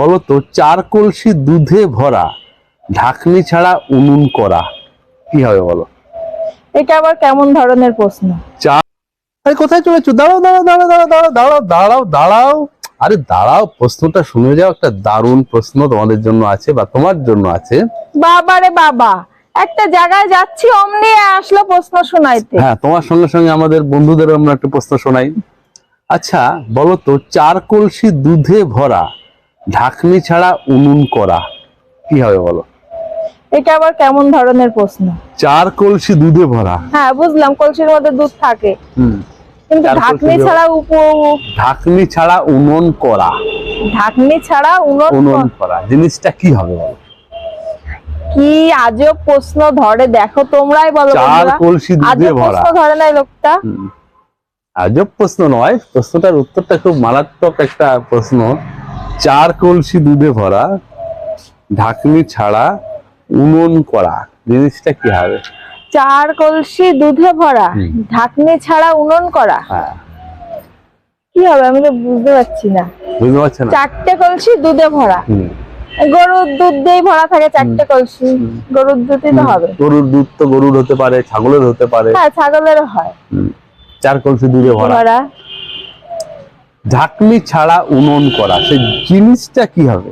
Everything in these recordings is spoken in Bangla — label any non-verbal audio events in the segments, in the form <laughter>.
বলতো চার কলসি দুধে ভরা ঢাকনি ছাড়া উনুন করা কি হবে বলো? এটা আবার কেমন ধরনের প্রশ্ন? চা কোথায় চলেছ? দাঁড়াও দাঁড়াও দাঁড়াও দাঁড়াও দাঁড়াও দাঁড়াও দাঁড়াও। আরে দাঁড়াও প্রশ্নটা শুনে যাও একটা দারুণ প্রশ্ন তোমাদের জন্য আছে বা তোমার জন্য আছে। বাবা রে বাবা একটা জায়গায় যাচ্ছি অমনি আসলো প্রশ্ন শোনাইতে। হ্যাঁ তোমার সঙ্গে সঙ্গে আমাদের বন্ধুদেরও আমরা একটা প্রশ্ন শোনাই। আচ্ছা বলো তো চার কলসি দুধে ভরা ঢাকনি ছাড়া উনুন করা। কি হবে বলো? এটা আবার কেমন ধরনের প্রশ্ন? চার কলসি দুধে ভরা। হ্যাঁ বুঝলাম কলসির মধ্যে দুধ থাকে। কিন্তু ঢাকনি ছাড়া উপ ঢাকনি ছাড়া উনুন করা। ঢাকনি ছাড়া উনুন উনুন করা। জিনিসটা কি হবে বলো? কি আজব প্রশ্ন ধরে দেখো তোমরাই বলো চার কলসি দুধে ভরা। প্রশ্ন ধরে নাই লোকটা। আজব প্রশ্ন নয় প্রশ্নটার উত্তরটা খুব মারাত্মক একটা প্রশ্ন। চার কলসি দুধে ভরা ঢাকনি ছাড়া উনুন করা জিনিসটা কি হবে? চার কলসি দুধে ভরা ঢাকনি ছাড়া উনুন করা। হ্যাঁ। কি হবে? আমি তো বুঝতে পারছি না। বুঝতে পারছ না? চারটে কলসি দুধে ভরা। গরুর দুধ দিয়েই ভরা থাকে চারটে কলসি। গরুর দুধই তো হবে। গরুর দুধ তো গরুর হতে পারে ছাগলের হতে পারে। হ্যাঁ ছাগলেরও হয়। চার কলসি দুধে ভরা। ঢাকনি ছাড়া উনুন করা সেই জিনিসটা কি হবে?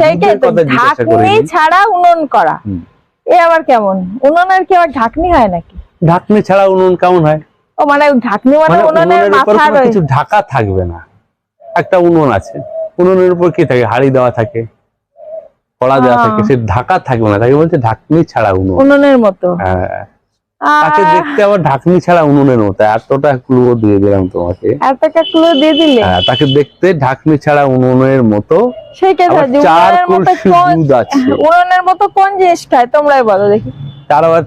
সেইটাই তো ঢাকনি ছাড়া উনুন করা। এ আবার কেমন? উনুনের কি আবার ঢাকনি হয় নাকি? ঢাকনি ছাড়া উনুন কেমন হয়? ও মানে ঢাকনি মানে মানে উনুনের মাথা কিছু ঢাকা থাকবে না। একটা উনুন আছে। উনুনের উপর কি থাকে? হাড়ি দেওয়া থাকে। কড়া দেওয়া থাকে। সে ঢাকা থাকবে না। তাকে বলছে ঢাকনি ছাড়া উনুন। উনুনের মতো। হ্যাঁ। তাকে দেখতে আবার ঢাকনি ছাড়া উনুনের মতো এতটা ক্লু দিয়ে দিলাম তোমাকে। এতটা ক্লু দিয়ে দিলে? হ্যাঁ, তাকে দেখতে ঢাকনি ছাড়া উনুনের মতো। যে চার কলসি দুধ আছে। <laughs> উনুনের মতো কোন জিনিস খায় তোমরাই বলো দেখি। তার আবার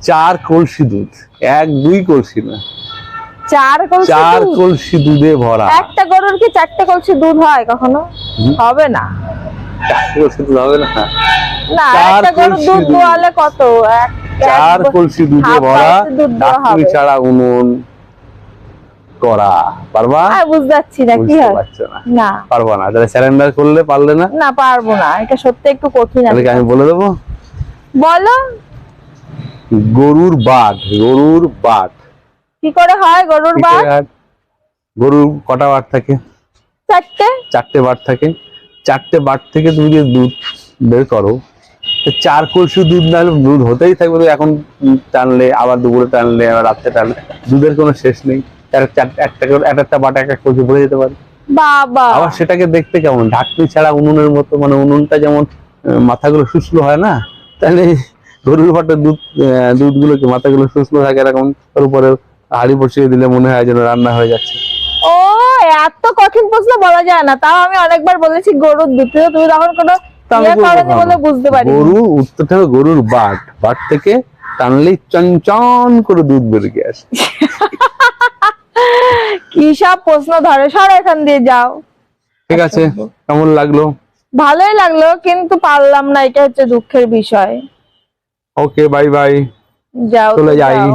চার কলসি দুধ। এক দুই কলসি না। চার কলসি চার কলসি দুধে ভরা। একটা গরুর কি চারটে কলসি দুধ হয় কখনো? হবে না। চার কলসি দুধ হবে না? না একটা গরুর দুধ। দোয়ালে কত? এক- চার কলসি দুধে ভরা হবে। ছাড়া উনুন করা পারবা? আর বুঝতে পারছি না কি হয়? না? পারবা না তাহলে স্যারেন্ডার করলে পারলে না? না পারব না এটা সত্যি একটু কঠিন আছে আমি বলে দেবো? বলো। গরুর বাট গরুর বাট কি করে হয় গরুর বাট গরুর কটা বাট থাকে? চারটে। চারটে বাট থাকে। চারটে বাট থেকে তুমি যদি দুধ বের করো চার কলসি দুধ না দুধ হতেই থাকবে তো। এখন টানলে আবার দুপুরে টানলে আবার রাত্রে টানলে দুধের কোনো শেষ নেই। এক- একটা এক একটা বাট এক এক কলসি ভরে যেতে পারে। বাবা! আবার সেটাকে দেখতে কেমন? ঢাকনি ছাড়া উনুনের মতো মানে উনুনটা যেমন মাথাগুলো শুষ্লো হয় না তাহলে গরুর ভাটের দুধ দুধগুলোকে মাথাগুলো শুষ্লো থাকে এরকম তার উপরে হাড়ি বসিয়ে দিলে মনে হয় যেন রান্না হয়ে যাচ্ছে। ও এত কঠিন প্রশ্ন বলা যায় না। তাও আমি অনেকবার বলেছি গরুর দুধ। তুমি তখন কোনো গরু উত্তরটা হবে গরুর বাট। বাট থেকে টানলেই চঞ্চন করে দুধ বেরিয়ে আসে। <laughs> কি সব প্রশ্ন ধরে সর এখান দিয়ে যাও। ঠিক আছে কেমন লাগল? ভালোই লাগল কিন্তু পারলাম না এটা হচ্ছে দুঃখের বিষয়। ওকে বাই বাই যাও চলে যাই। যাও।